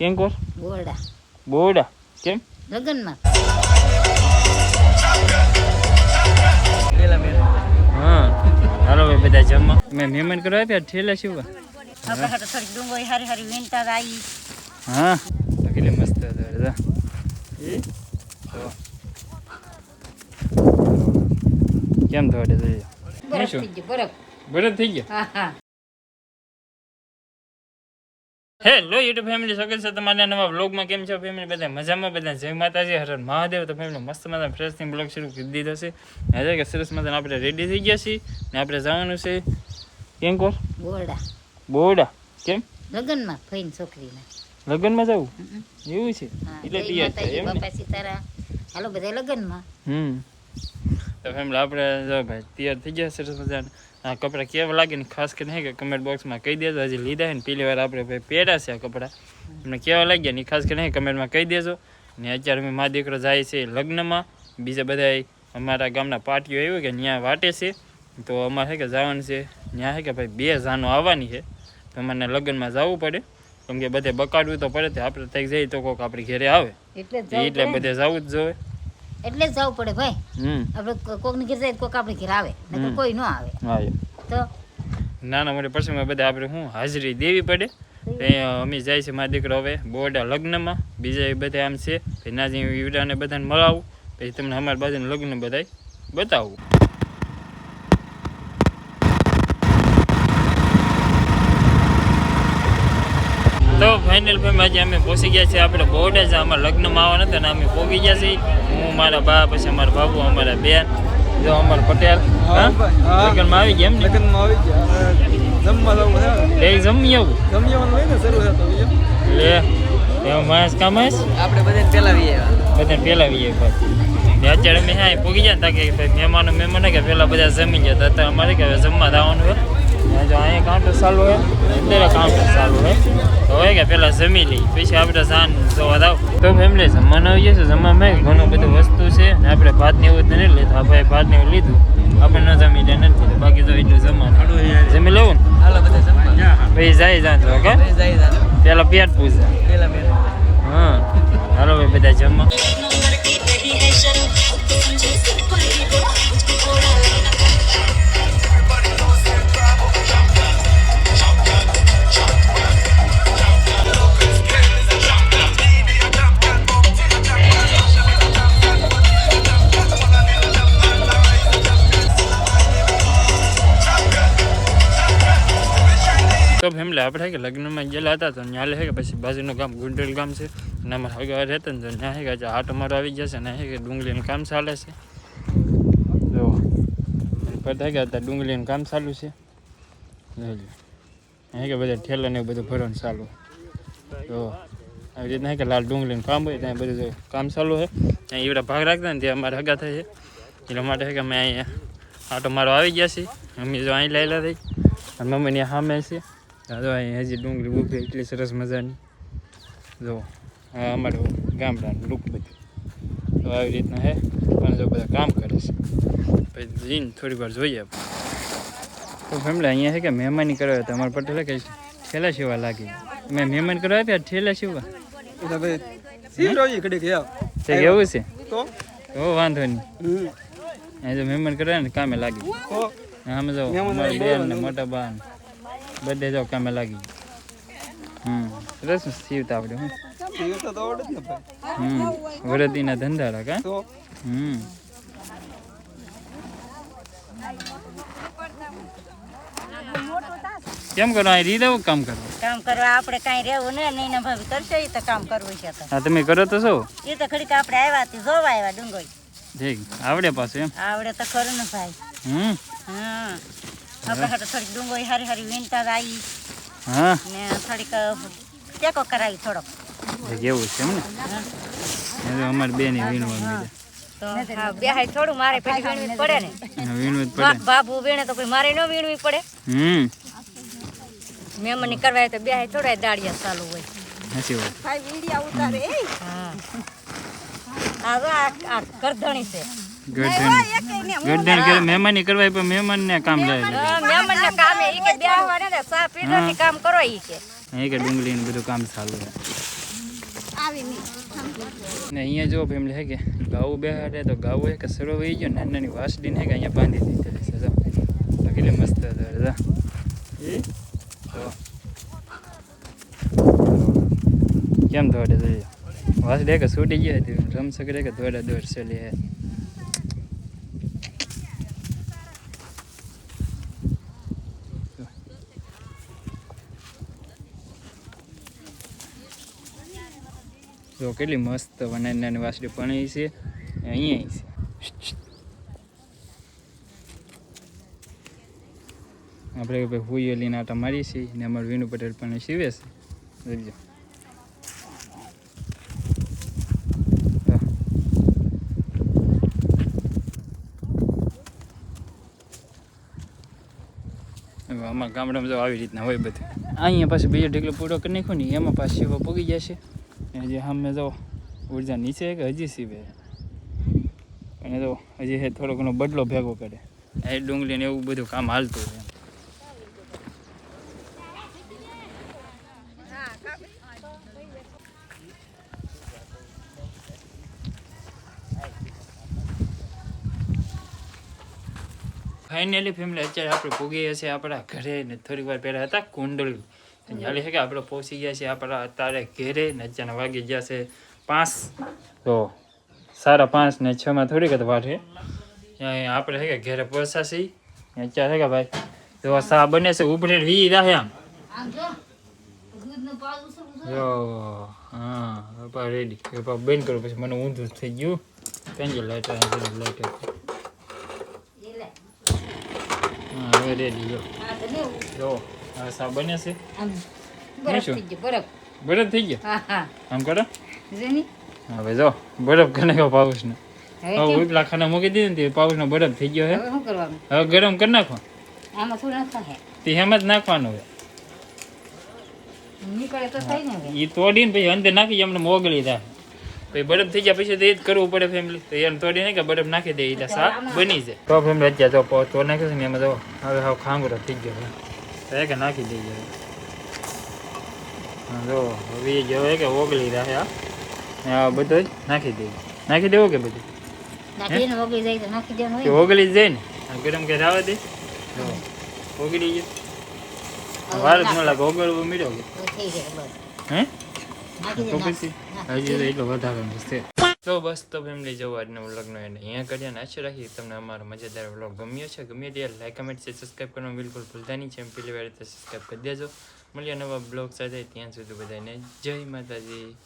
કેમ કોર બોરડા. બોડા કેમ? લગનમાં. હા. હાલો ભાઈ બધા જમવા. મેં મહેમાન કરવા આપ્યા ઠેલા શિવવા હા. તો કેટલી મસ્ત હતો કેમ થોડે બરફ થઈ ગયો બરફ. બરાબર થઈ ગયા? હા હા. હેલો યુટ્યુબ ફેમિલી સ્વાગત છે તમારા નવા બ્લોગમાં કેમ છો ફેમિલી બધા મજામાં? બધા જય માતાજી. હરણ હર મહાદેવ. તો ફેમિલી મસ્ત મજા ફ્રેશથી બ્લોગ શરૂ કરી દીધો છે. હજાર કે સરસ મજાને આપણે રેડી થઈ ગયા છીએ ને આપણે જવાનું છે કેમ કોર બોડા બોડા કેમ? લગ્નમાં ફઈને છોકરીને. લગ્નમાં જવું? એવું છે? એટલે તૈયાર થાય એમ ને? હાલો બધા લગ્નમાં. હમ. તો ફેમિલી આપણે જો ભાઈ તૈયાર થઈ ગયા સરસ મજાના. આ કપડાં કેવા લાગે ને ખાસ કરીને કે કમેન્ટ બોક્સમાં કહી દેજો. હજી લીધા છે ને પેલી વાર આપણે ભાઈ પહેર્યા છે આ કપડાં. તમને કેવા લાગ્યા ને ખાસ કરીને કમેન્ટમાં કહી દેજો. ને અત્યારે અમે મા દીકરો જાય છે લગ્નમાં. બીજા બધા અમારા ગામના પાર્ટીઓ આવ્યું કે ત્યાં વાટે છે. તો અમારે છે કે જવાનું છે. ત્યાં છે કે ભાઈ બે જાનો આવવાની છે. તો અમારે લગ્નમાં જવું પડે. કેમ કે બધે બકાડવું તો પડે. તો આપણે ત્યાં જઈએ તો કોઈક આપણી ઘરે આવે. એટલે બધે જવું જ જોઈએ એટલે જ જવું પડે ભાઈ. હમ. આપણે કોકની ઘેર જાય કોક આપણે ઘેર આવે નકર કોઈ ન આવે. તો? નાના મોટા પ્રસંગમાં બધા આપણે શું હાજરી દેવી પડે. અમે જાય છે મારા દીકરો હવે બોર્ડા લગ્નમાં. બીજા બધા આમ છે પછી ના જઈ વીડાને બધાને મળાવું. પછી તમને અમારી બાજુના લગ્ન બધાય બતાવું. તો ફાઇનલ ફેમ આજે અમે પહોંચી ગયા છીએ આપણે બોર્ડે જ. અમારા લગ્નમાં આવવાના હતા ને અમે પહોંચી ગયા છીએ. હું મારા બા પછી અમારા બાબુ અમારા બેન જો અમાર પટેલ. લગ્નમાં આવી ગયા એમ ને? લગ્નમાં આવી ગયા. જમવા જવું એ જમી આવું. જમવાનું હોય ને શરૂ થતો લે એવો માણસ કામસ આપણે બધાને પેલાવી આવ્યા બધાને પેલાવીએ ભાઈ. અત્યારે અમે હા પહોંચી ગયા ને તાકે ભાઈ મહેમાનો મહેમાન કે પેલા બધા જમી ગયા. હતા અત્યારે અમારે કે હવે જમવા જવાનું હોય જો અહીંયા કાઉન્ટર ચાલુ હોય અંદર કાઉન્ટર ચાલુ હોય. તો હોય કે પેલા જમી લઈ પછી આપણે સાંજ જોવા જાવ તો ફેમિલી જમવાનું આવી જશે જમવામાં ઘણું બધું વસ્તુ છે. ને આપણે ભાત ને એવું જ નથી લીધું આ ભાઈ ભાત એવું લીધું. આપણે ન જમી લે નથી લીધું. બાકી તો એટલું જમવાનું. જમી લેવું ને? પછી જાય જાણ ઓકે? પછી પેલા પેટ પૂજા. હા. હાલો ભાઈ બધા જમવા. તો ફેમિલી આપણે કે લગ્નમાં ગયેલા હતા તો ત્યાં છે કે પછી બાજુનું ગામ ગુંડેલ ગામ છે અને અમારા હગા રહેતા ને તો ત્યાં છે કે આજે આટો મારો આવી ગયા છે ને છે કે ડુંગળીનું કામ ચાલે છે જો બધા કે અત્યારે ડુંગળીનું કામ ચાલુ છે જોઈ લો. અહીં કે બધા ઠેલા ને એવું બધું ભરવાનું ચાલુ તો આવી રીતના છે કે લાલ ડુંગળીનું કામ હોય ત્યાં બધું જો કામ ચાલુ છે ત્યાં એવડા ભાગ રાખતા ને ત્યાં અમારા હગા થાય છે એટલા માટે છે કે અમે અહીંયા આટો મારો આવી ગયા છીએ અમે જો અહીં લાયેલા થઈ અને મમ્મીની સામે છે આ જો અહીં હજી ડુંગળી ઊભી એટલી સરસ મજાની. જો આ અમારું ગામડાનું લુક બધું. તો આવી રીતના હે પણ જો બધા કામ કરે છે. પછી જઈને થોડી વાર જોઈએ તો ફેમલે અહીંયા છે કે મહેમાની કરવા હતા? અમારા પટેલે કે ઠેલા સેવા લાગી? મેં મહેમાન કરવા આપ્યા ઠેલા સેવા? કેવું છે? તો? વાંધો નહીં. અહીંયા જો મહેમાન કરવા ને કામે લાગી. આમ જો મહેમાન બેન ને મોટા બા ને. બધે જો કામે લાગી હમ. સરસ સીવતા આપણે હું? સીવતા તો આવડે જ ને ભાઈ. હમ. વરદીના ધંધાડા કા? હમ. કેમ કરો? અહીં રીત કામ કરો? કામ કરવા આપણે કાંઈ રહેવું ને નહીં ને ભાભી કરશે એ તો કામ કરવું છે હા તમે કરો તો શું એ તો ઘડીક આપણે આવ્યા હતી જોવા આવ્યા ડુંગોઈ ઠીક આવડે પાછું એમ? આવડે તો ખરું ને ભાઈ. હમ. હા. આપણે હાટુ થોડીક ડુંગળી હારી હારી વીણતા આવી હા? ને થોડીક ટેકો કરાવી થોડોક. એવું છે એમ ને? એ તો અમારે વીણવા મળે બે થોડું મારે વીણવી પડે ને. વીણવું પડે. બાબુ વીણે તો કોઈ મારે ન વીણવી પડે. હમ. મહેમાની કરવા તો બે થોડા દાડિયા ચાલુ હોય. સાચી વાત. હા. આ જો આ આ કરધણી છે. મહેમાની કરવાય પણ કામ કામે કે બે ને ને કામ કરો ઈ કે. અહીં કે ડુંગળીનું બધું કામ ચાલુ. છે આવી ને અહીંયા જો ફેમિલી હે કે ગાવું બેહાડે તો ગાવું હે કે સરો વહી ગયો નાની નાની કે અહીંયા બાંધી દીધેલી છે જો. મસ્ત હતો જો. જો. કેમ દોડે જોઈએ વાસડી કે છૂટી ગઈ હતી રમશે કે દોડે દોડ ચલી હે? જો કેટલી મસ્ત વનાની નાની વાસળી પણ છે. અહીંયા છે. આપણે ભાઈ હુઈએ લઈને આટા મારી છીએ ને અમારું વિનુ પટેલ પણ સીવે છે. જોજો. અમારા ગામડામાં જો આવી રીતના હોય બધું. અહીંયા પાછું બીજો ઢીકલો પૂરો કરી નાખ્યો ને, એમાં પાછી એવો પગી જશે અને જે સામે જો ઊર્જા નીચે કે હજી સીવે. અને જો હજી થોડો ઘણો બદલો ભેગો કરે. એ ડુંગળી ને એવું બધું કામ હાલતું હોય ફાઇનલી ફેમિલી અત્યારે આપણે પૂગીએ છીએ છે આપણા ઘરે ને થોડીક વાર પહેલા હતા કુંડળી. જાણે છે કે આપણે પહોંચી ગયા છીએ. આપણા અત્યારે ઘેરે ને અત્યારના વાગી ગયા છે પાંચ. તો સાડા પાંચ ને છમાં થોડીક જ વાર છે. આપણે છે કે ઘેરે ને અત્યારે છે કે ભાઈ? જો સા બને છે ઉભરે વી રહે આમ. જો હા રેડી બંધ કરો પછી મને ઊંધું થઈ ગયું. પેન્જલ લાઈટ લાઈટ હા હવે રેડી જો. જો. હવે સા બને છે? બરફ? થઈ ગયો બરફ. બરફ થઈ ગયો? હા હા. આમ કરો. જેની હવે જો બરફ કરી નાખો પાઉસ ને હવે? ઉપલા ખાના મૂકી દીધી ને પાઉસ નો બરફ થઈ ગયો હે. હવે શું કરવાનું? હવે ગરમ કરી નાખો. આમાં શું નાખવા તે હેમ જ નાખવાનું હવે. નીકળે તો થાય ને એ તોડીને પછી અંદર નાખી એમને મોગળી થાય. પછી બરફ થઈ ગયા પછી તો એ જ કરવું પડે ફેમિલી તો એમ તોડી નાખે બરફ નાખી દે એટલે શાક બની જાય. તો ફેમિલી અત્યારે તો તો નાખ્યો છે ને એમાં તો હવે હાવ ખાંગરો થઈ ગયો એ કે નાખી દઈએ જો હવે જો કે ઓગળી રહે આ બધું જ નાખી દઈએ નાખી દેવું કે બધું ઓગળી જાય ને આ ગરમ કે રાવા દે ઓગળી ગયું વાર ન લાગે ઓગળવું બસ હે હજી એટલો વધારે છે તો બસ, તો ફેમિલી જવું આજનો વ્લોગનો એને અહીંયા કર્યા ને આશા રાખી, તમને અમારો મજેદાર વ્લોગ ગમ્યો છે ગમે તે લાઈક કમેન્ટ છે સબસ્ક્રાઈબ કરવાનું બિલકુલ ભૂલતા નહીં. છે એમ પેલી વાર સબસ્ક્રાઈબ કરી દેજો. મળીએ નવા બ્લોગ સાથે. ત્યાં સુધી બધાને જય માતાજી.